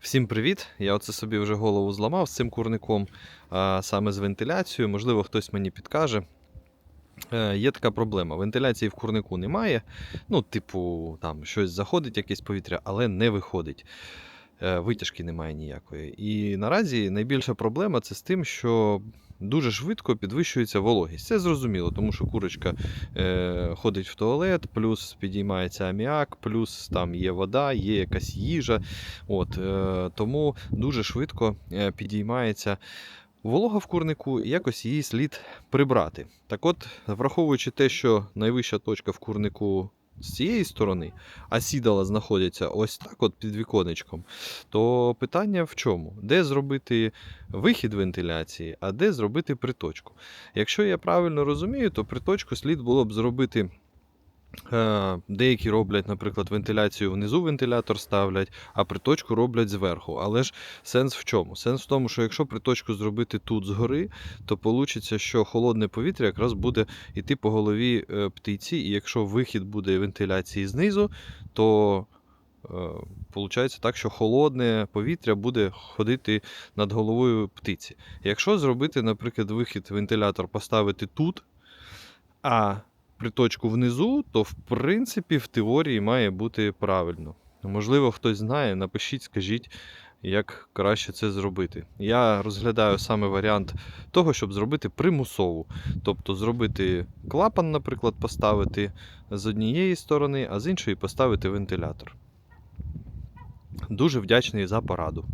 Всім привіт! Я оце собі вже голову зламав з цим курником, а саме з вентиляцією. Можливо, хтось мені підкаже. Е, Є така проблема. Вентиляції в курнику немає. Ну, типу, там щось заходить, якесь повітря, але не виходить. Е, Витяжки немає ніякої. І наразі найбільша проблема це з тим, що дуже швидко підвищується вологість. Це зрозуміло, тому що курочка е, ходить в туалет, плюс підіймається аміак, плюс там є вода, є якась їжа. От, е, тому дуже швидко е, підіймається волога в курнику, якось її слід прибрати. Так от, враховуючи те, що найвища точка в курнику з цієї сторони, а сідала знаходяться ось так, от під віконечком, то питання в чому? Де зробити вихід вентиляції, а де зробити приточку? Якщо я правильно розумію, то приточку слід було б зробити. Е, Деякі роблять, наприклад, вентиляцію внизу вентилятор ставлять, а приточку роблять зверху. Але ж сенс в чому? Сенс в тому, що якщо приточку зробити тут згори, то вийде, що холодне повітря якраз буде йти по голові е, птиці, і якщо вихід буде вентиляції знизу, то Получається так, що холодне повітря буде ходити над головою птиці. Якщо зробити, наприклад, вихід вентилятор поставити тут, а приточку внизу, то в принципі в теорії має бути правильно. Можливо, хтось знає, напишіть, скажіть, як краще це зробити. Я розглядаю саме варіант того, щоб зробити примусову. Тобто зробити клапан, наприклад, поставити з однієї сторони, а з іншої поставити вентилятор. Дуже вдячний за пораду.